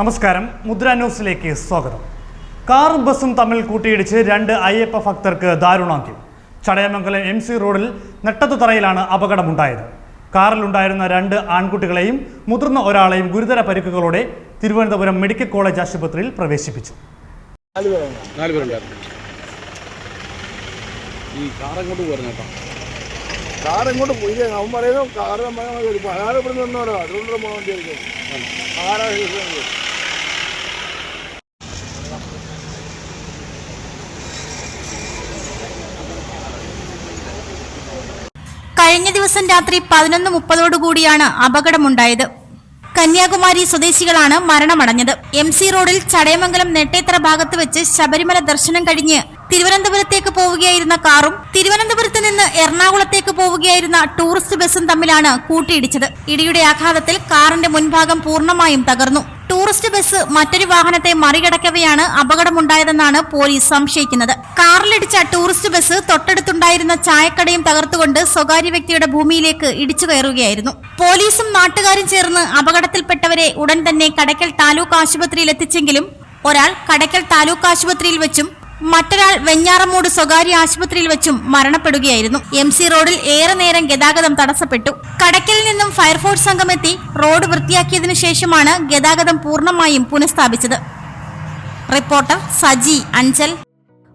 നമസ്കാരം. മുദ്ര ന്യൂസിലേക്ക് സ്വാഗതം. കാറും ബസ്സും തമ്മിൽ കൂട്ടിയിടിച്ച് രണ്ട് അയ്യപ്പ ഭക്തർക്ക് ദാരുണാന്ത്യം. ചടയമംഗലം എം സി റോഡിൽ നെട്ടത്തുതറയിലാണ് അപകടമുണ്ടായത്. കാറിലുണ്ടായിരുന്ന രണ്ട് ആൺകുട്ടികളെയും മുതിർന്ന ഒരാളെയും ഗുരുതര പരിക്കുകളോടെ തിരുവനന്തപുരം മെഡിക്കൽ കോളേജ് ആശുപത്രിയിൽ പ്രവേശിപ്പിച്ചു. ഈ കാർ കേട്ടോ കാർ എങ്ങോട്ട് പോയി അവൻ പറയുന്നു കാർ നമ്മൾ അയാൾ ഇവിടെ നിന്നോരോ അതുകൊണ്ട് പോകാൻ വേണ്ടിയായിരിക്കും? കഴിഞ്ഞ ദിവസം രാത്രി പതിനൊന്ന് മുപ്പതോടുകൂടിയാണ് അപകടമുണ്ടായത്. കന്യാകുമാരി സ്വദേശികളാണ് മരണമടഞ്ഞത്. എം സി റോഡിൽ ചടയമംഗലം നെട്ടേത്തറ ഭാഗത്ത് വെച്ച് ശബരിമല ദർശനം കഴിഞ്ഞ് തിരുവനന്തപുരത്തേക്ക് പോവുകയായിരുന്ന കാറും തിരുവനന്തപുരത്ത് നിന്ന് എറണാകുളത്തേക്ക് പോവുകയായിരുന്ന ടൂറിസ്റ്റ് ബസ്സും തമ്മിലാണ് കൂട്ടിയിടിച്ചത്. ഇടിയുടെ ആഘാതത്തിൽ കാറിന്റെ മുൻഭാഗം പൂർണമായും തകർന്നു. ടൂറിസ്റ്റ് ബസ് മറ്റൊരു വാഹനത്തെ മറികടക്കവെയാണ് അപകടമുണ്ടായതെന്നാണ് പോലീസ് സംശയിക്കുന്നത്. കാറിലിടിച്ച ടൂറിസ്റ്റ് ബസ് തൊട്ടടുത്തുണ്ടായിരുന്ന ചായക്കടയും തകർത്തുകൊണ്ട് സ്വകാര്യ വ്യക്തിയുടെ ഭൂമിയിലേക്ക് ഇടിച്ചു കയറുകയായിരുന്നു പോലീസും നാട്ടുകാരും ചേർന്ന് അപകടത്തിൽപ്പെട്ടവരെ ഉടൻ തന്നെ കടയ്ക്കൽ താലൂക്ക് ആശുപത്രിയിൽ എത്തിച്ചെങ്കിലും ഒരാൾ കടയ്ക്കൽ താലൂക്ക് ആശുപത്രിയിൽ വെച്ചും മറ്റൊരാൾ വെഞ്ഞാറമൂട് സ്വകാര്യ ആശുപത്രിയിൽ വെച്ചും മരണപ്പെടുകയായിരുന്നു. എം സി റോഡിൽ ഏറെ നേരം ഗതാഗതം തടസ്സപ്പെട്ടു. കടക്കിൽ നിന്നും ഫയർഫോഴ്സ് സംഘം എത്തി റോഡ് വൃത്തിയാക്കിയതിനു ശേഷമാണ് ഗതാഗതം പൂർണമായും പുനഃസ്ഥാപിച്ചത്. റിപ്പോർട്ടർ സജി അഞ്ചൽ.